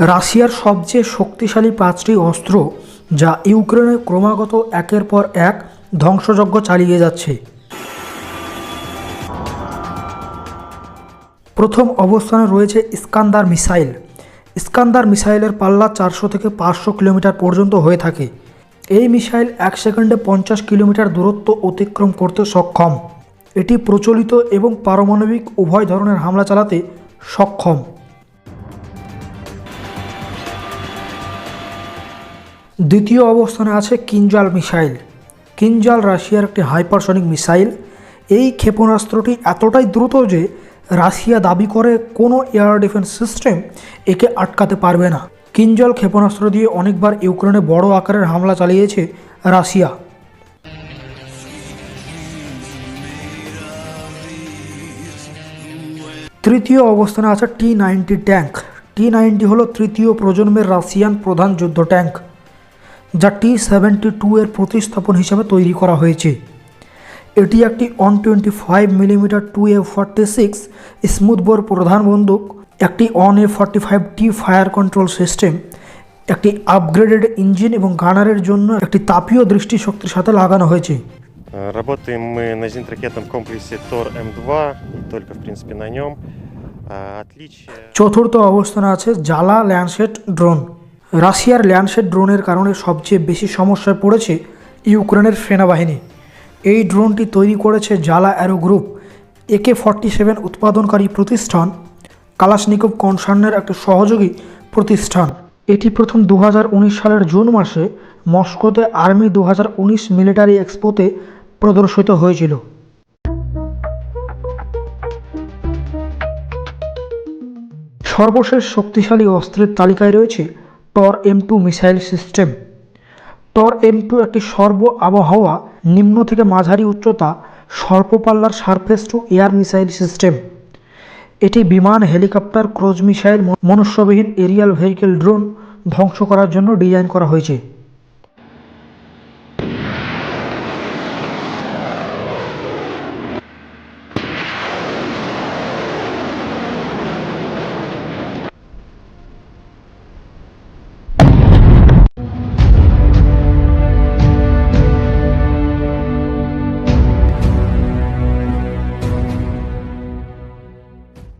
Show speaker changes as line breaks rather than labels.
রাশিয়ার সবচেয়ে শক্তিশালী পাঁচটি অস্ত্র যা ইউক্রেনে ক্রমাগত একের পর এক ধ্বংসযজ্ঞ চালিয়ে যাচ্ছে। প্রথম অবস্থানে রয়েছে ইস্কান্দার মিসাইল। ইস্কান্দার মিসাইলের পাল্লা চারশো থেকে পাঁচশো কিলোমিটার পর্যন্ত হয়ে থাকে। এই মিসাইল এক সেকেন্ডে পঞ্চাশ কিলোমিটার দূরত্ব অতিক্রম করতে সক্ষম। এটি প্রচলিত এবং পারমাণবিক উভয় ধরনের হামলা চালাতে সক্ষম। দ্বিতীয় অবস্থানে আছে কিনজাল মিসাইল। কিনজাল রাশিয়ার একটি হাইপারসনিক মিসাইল। এই ক্ষেপণাস্ত্রটি এতটাই দ্রুত যে রাশিয়া দাবি করে কোনো এয়ার ডিফেন্স সিস্টেম একে আটকাতে পারবে না। কিনজল ক্ষেপণাস্ত্র দিয়ে অনেকবার ইউক্রেনে বড় আকারের হামলা চালিয়েছে রাশিয়া। তৃতীয় অবস্থানে আছে T ninety tank. T ninety হলো তৃতীয় প্রজন্মের রাশিয়ান প্রধান যুদ্ধ ট্যাঙ্ক। যা টি সেভেন্টি টু এর প্রতিস্থাপন হিসেবে তৈরি করা হয়েছে এটি একটি one twenty five millimetre two A forty six smoothbore প্রধান বন্দুক একটি one A forty five T fire control system একটি আপগ্রেডেড ইঞ্জিন এবং গানারের জন্য একটি তাপীয় দৃষ্টিশক্তির সাথে লাগানো হয়েছে
Э, Работаем мы на зенитно-ракетном комплексе ТОР-М2, не только, в принципе, на нем. А, Отличие...
চতুর্থ অবস্থানে আছে জ্বালা ল্যান্ডসেট ড্রোন রাশিয়ার ল্যান্ডসেট ড্রোনের কারণে সবচেয়ে বেশি সমস্যায় পড়েছে ইউক্রেনের সেনাবাহিনী। এই ড্রোনটি তৈরি করেছে Zala aero group AK forty seven উৎপাদনকারী প্রতিষ্ঠান, কালাশনিকভ কনসার্নের একটা সহযোগী প্রতিষ্ঠান। এটি প্রথম দু হাজার উনিশ সালের জুন মাসে মস্কোতে আর্মি দু হাজার উনিশ মিলিটারি এক্সপোতে প্রদর্শিত হয়েছিল। সর্বশেষ শক্তিশালী অস্ত্রের তালিকায় রয়েছে Tor M two missile system Tor M two একটি সর্ব আবহাওয়া, নিম্ন থেকে মাঝারি উচ্চতা সর্বপাল্লার পাল্লার surface to air missile system এটি বিমান, হেলিকপ্টার ক্রুজ মিসাইল মনুষ্যবিহীন এরিয়াল ভেহিকেল ড্রোন ধ্বংস করার জন্য ডিজাইন করা হয়েছে।